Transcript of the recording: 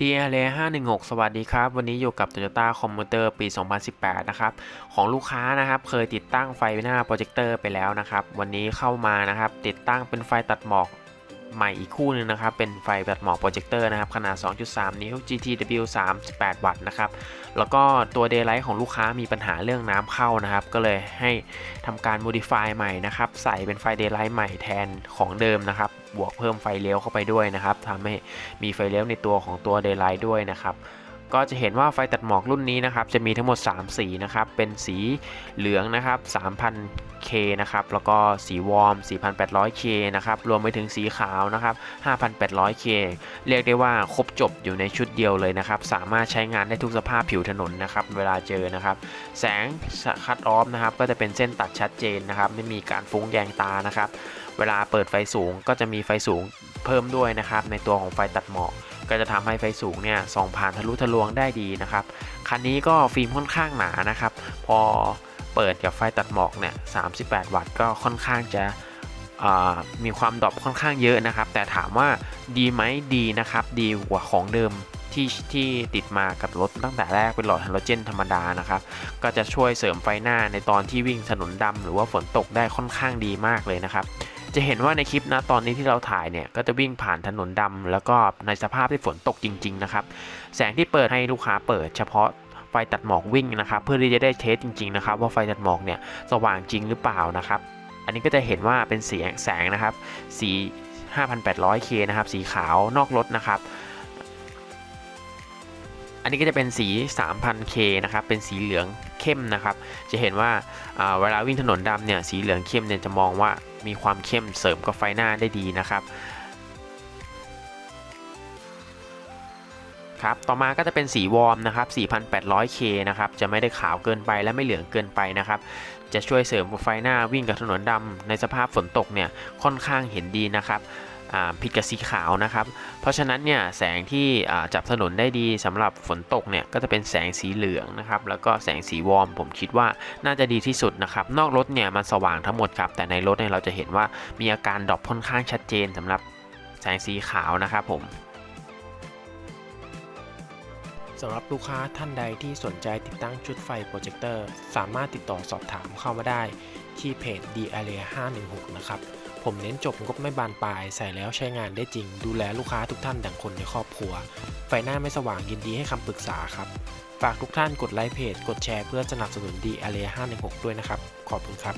d l a 516 สวัสดีครับ วันนี้อยู่กับ Toyota Commuter ปี 2018 นะครับ ของลูกค้านะครับ เคยติดตั้งไฟหน้าโปรเจคเตอร์ไปแล้วนะครับ วันนี้เข้ามานะครับ ติดตั้งเป็นไฟตัดหมอก ใหม่อีกคู่หนึงนะครับ เป็นไฟแบบหมอกโปรเจคเตอร์นะครับ ขนาด 2.3 นิ้ว GTW 38 วัตต์นะครับ แล้วก็ตัว Daylight ของลูกค้ามีปัญหาเรื่องน้ำเข้านะครับ ก็เลยให้ทำการ modify ใหม่นะครับ ใส่เป็นไฟ Daylight ใหม่แทนของเดิมนะครับ บวกเพิ่มไฟเลี้ยวเข้าไปด้วยนะครับทำให้มีไฟเลี้ยวในตัวของตัว Daylight ด้วยนะครับ ก็จะเห็นว่าไฟตัดหมอกรุ่นนี้นะครับ จะมีทั้งหมด 3 สีนะครับ เป็นสีเหลืองนะครับ 3,000K นะครับ แล้วก็สีวอร์ม 4,800K นะครับ รวมไปถึงสีขาวนะครับ 5,800K เรียกได้ว่าครบจบอยู่ในชุดเดียวเลยนะครับ สามารถใช้งานได้ทุกสภาพผิวถนนนะครับ เวลาเจอนะครับ แสงคัดออฟนะครับ ก็จะเป็นเส้นตัดชัดเจนนะครับ ไม่มีการฟุ้งแยงตานะครับ เวลาเปิดไฟสูงก็จะมีไฟสูงเพิ่มด้วยนะครับ ในตัวของไฟตัดหมอก ก็จะทำให้ไฟสูงเนี่ยส่องผ่านทะลุทะลวงได้ดีนะครับคันนี้ก็ฟิล์มค่อนข้างหนานะครับ พอเปิดกับไฟตัดหมอกเนี่ย38 วัตต์ก็ค่อนข้างจะมีความดรอปค่อนข้างเยอะนะครับ แต่ถามว่าดีไหมดีนะครับ ดีกว่าของเดิมที่ที่ติดมากับรถตั้งแต่แรกเป็นหลอดไฮโดรเจนธรรมดานะครับ ก็จะช่วยเสริมไฟหน้าในตอนที่วิ่งถนนดำหรือว่าฝนตกได้ค่อนข้างดีมากเลยนะครับ จะเห็นว่าในคลิปนะตอนนี้ที่เราถ่ายเนี่ยก็จะวิ่งผ่านถนนดำแล้วก็ในสภาพที่ฝนตกจริง ๆ นะครับ แสงที่เปิดให้ลูกค้าเปิดเฉพาะไฟตัดหมอกวิ่งนะครับ เพื่อที่จะได้เทสจริง ๆ นะครับ ว่าไฟตัดหมอกเนี่ยสว่างจริงหรือเปล่านะครับ อันนี้ก็จะเห็นว่าเป็นสีแสงนะครับสี 5,800K นะครับ สีขาวนอกรถนะครับ อันนี้ก็จะเป็นสี 3,000K นะครับ เป็นสีเหลืองเข้มนะครับ จะเห็นว่าเวลาวิ่งถนนดำเนี่ย สีเหลืองเข้มเนี่ยจะมองว่ามีความเข้มเสริมกับไฟหน้าได้ดีนะครับครับ ต่อมาก็จะเป็นสีวอร์มนะครับ 4,800K นะครับ จะไม่ได้ขาวเกินไปและไม่เหลืองเกินไปนะครับ จะช่วยเสริมไฟหน้าวิ่งกับถนนดำในสภาพฝนตกเนี่ย ค่อนข้างเห็นดีนะครับ ผิดกับสีขาวนะครับ เพราะฉะนั้นเนี่ยแสงที่จับถนนได้ดีสำหรับฝนตกเนี่ยก็จะเป็นแสงสีเหลืองนะครับแล้วก็แสงสีวอร์มผมคิดว่าน่าจะดีที่สุดนะครับ นอกรถเนี่ยมันสว่างทั้งหมดครับ แต่ในรถเนี่ยเราจะเห็นว่ามีอาการดรอปค่อนข้างชัดเจนสำหรับแสงสีขาวนะครับผมสำหรับลูกค้าท่านใดที่สนใจติดตั้งชุดไฟโปรเจคเตอร์สามารถติดต่อสอบถามเข้ามาได้ที่เพจ d a r e a 516 นะครับ ผมเน้นจบงบไม่บานปลายใส่แล้วใช้งานได้จริง ดูแลลูกค้าทุกท่านดังคนในครอบครัว ไฟหน้าไม่สว่างยินดีให้คำปรึกษาครับ ฝากทุกท่านกดไลค์เพจ กดแชร์เพื่อสนับสนุน d a r e a 516ด้วยนะครับ ขอบคุณครับ